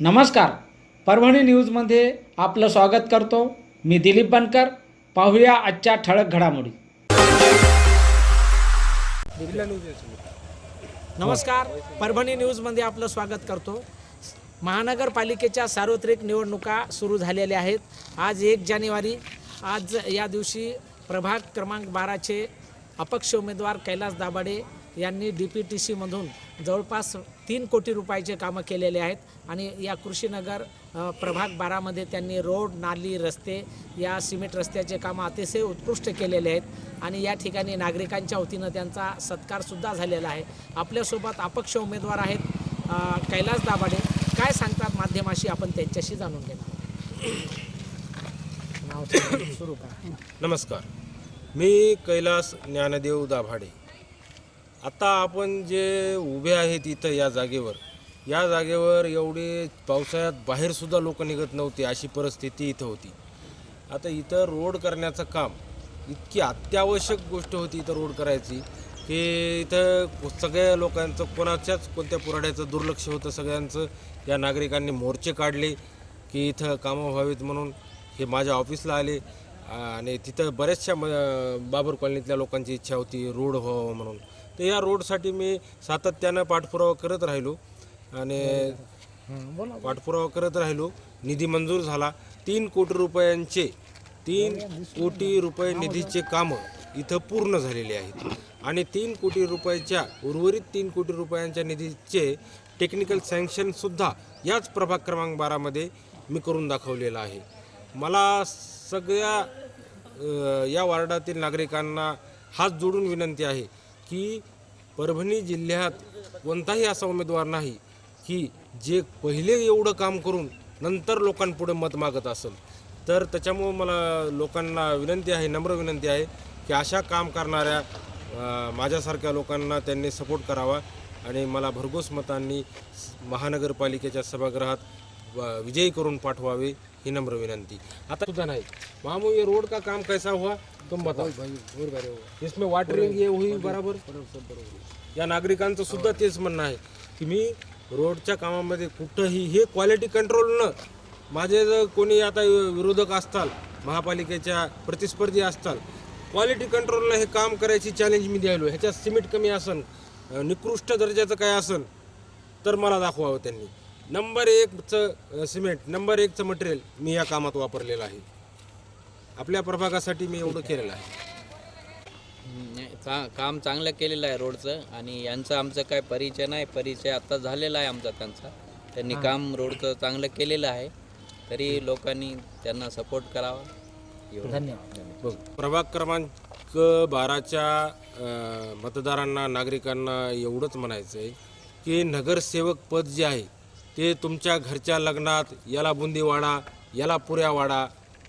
नमस्कार. परभणी न्यूजमध्ये आपलं स्वागत करतो. मी दिलीप बनकर. पाहूया आजच्या ठळक घडामोडी. नमस्कार. परभणी न्यूजमध्ये आपलं स्वागत करतो. महानगरपालिकेच्या सार्वत्रिक निवडणुका सुरू झालेल्या आहेत. आज एक जानेवारी. आज या दिवशी प्रभाग क्रमांक बाराचे अपक्ष उमेदवार कैलास दाभाडे यांनी डी पी टी सीमधून जवळपास तीन कोटी रुपयाचे कामं केलेले आहेत. आणि या कृषीनगर प्रभाग बारामध्ये त्यांनी रोड नाली रस्ते या सिमेंट रस्त्याचे कामं अतिशय उत्कृष्ट केलेले आहेत. आणि या ठिकाणी नागरिकांच्या वतीनं त्यांचा सत्कारसुद्धा झालेला आहे. आपल्यासोबत अपक्ष उमेदवार आहेत कैलास दाभाडे. काय सांगतात माध्यमाशी? आपण त्यांच्याशी जाणून घेणार नाव सुरू करा. नमस्कार. मी कैलास ज्ञानदेव दाभाडे. आता आपण जे उभे आहेत इथं या जागेवर या जागेवर एवढे पावसाळ्यात बाहेरसुद्धा लोक निघत नव्हते अशी परिस्थिती इथं होती. आता इथं रोड करण्याचं काम इतकी अत्यावश्यक गोष्ट होती इथं रोड करायची की इथं सगळ्या लोकांचं कोणाच्याच कोणत्या पुराड्याचं दुर्लक्ष होतं सगळ्यांचं या नागरिकांनी मोर्चे काढले की इथं कामं व्हावीत म्हणून हे माझ्या ऑफिसला आले. आणि तिथं बऱ्याचशा म- बाबर कॉलनीतल्या लोकांची इच्छा होती रोड व्हावं म्हणून. तर या रोडसाठी मी सातत्यानं पाठपुरावा करत राहिलो आणि पाठपुरावा करत राहिलो. निधी मंजूर झाला. तीन कोटी रुपयांचे तीन कोटी रुपये निधीचे कामं इथं पूर्ण झालेले आहेत. आणि तीन कोटी रुपयाच्या उर्वरित तीन कोटी रुपयांच्या निधीचे टेक्निकल सँक्शनसुद्धा याच प्रभाग क्रमांक बारामध्ये मी करून दाखवलेलं आहे. मला सगळ्या या वार्डातील नागरिकांना हात जोडून विनंती आहे की परभणी जिल्ह्यात कोणताही असा उमेदवार नाही की जे पहिले एवढं काम करून नंतर लोकांपुढे मत मागत असेल. तर त्याच्यामुळं मला लोकांना विनंती आहे नम्र विनंती आहे की अशा काम करणाऱ्या माझ्यासारख्या लोकांना त्यांनी सपोर्ट करावा आणि मला भरघोस मतांनी महानगरपालिकेच्या सभागृहात विजयी करून पाठवावे ही नम्र विनंती. आता सुद्धा नाही. मामू ये रोड का काम कैसा हुआ? तुम बताओ. इसमें वाटरिंग ये हुई बराबर या नागरिकांचं सुद्धा तेच म्हणणं आहे की मी रोडच्या कामामध्ये कुठंही हे क्वालिटी कंट्रोलनं माझे जर कोणी आता विरोधक असताल महापालिकेच्या प्रतिस्पर्धी असताल क्वालिटी कंट्रोलनं हे काम करायची चॅलेंज मी द्यायलो. ह्याच्यात सिमेंट कमी असन निकृष्ट दर्जाचं काय असन तर मला दाखवावं त्यांनी. नंबर एकचं सिमेंट नंबर एकचं मटेरियल मी या कामात वापरलेलं आहे. आपल्या प्रभागासाठी मी एवढं केलेलं आहे. नाही, चा काम चांगलं केलेलं आहे रोडचं आणि यांचं आमचं काय परिचय नाही परिचय आता झालेला आहे आमचा त्यांचा. त्यांनी काम रोडचं चांगलं केलेलं आहे तरी लोकांनी त्यांना सपोर्ट करावा. एवढं. धन्यवाद. बघ प्रभाग क्रमांक बाराच्या मतदारांना नागरिकांना एवढंच म्हणायचं आहे की नगरसेवक पद जे आहे ते तुमच्या घरच्या लग्नात याला बुंदी वाडा याला पुऱ्या वाडा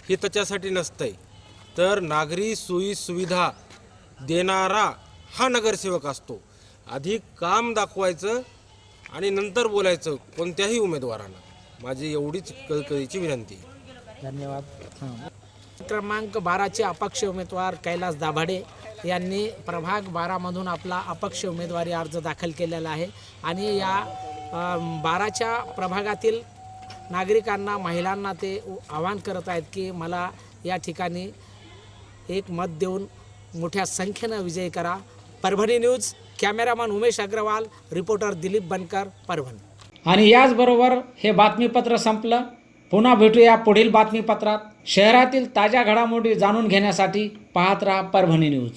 हे त्याच्यासाठी नसतं आहे तर नागरी सोयी सुविधा देणारा हा नगरसेवक असतो. आधी काम दाखवायचं आणि नंतर बोलायचं कोणत्याही उमेदवारांना. माझी एवढीच कळकळीची विनंती धन्यवाद. क्रमांक बाराचे अपक्ष उमेदवार कैलास दाभाडे यांनी प्रभाग बारामधून आपला अपक्ष उमेदवारी अर्ज दाखल केलेला आहे. आणि या बाराच्या प्रभागातील नागरिकांना महिलांना ते उ- आवाहन करत आहेत की मला या ठिकाणी एक मत देऊन मोठ्या संख्येनं विजयी करा. Parbhani news cameraman Umesh Agrawal reporter Dilip Bankar Parbhani. आणि याचबरोबर हे बातमीपत्र संपलं. पुन्हा भेटूया पुढील बातमीपत्रात. शहरातील ताज्या घडामोडी जाणून घेण्यासाठी पाहत राहा परभणी न्यूज.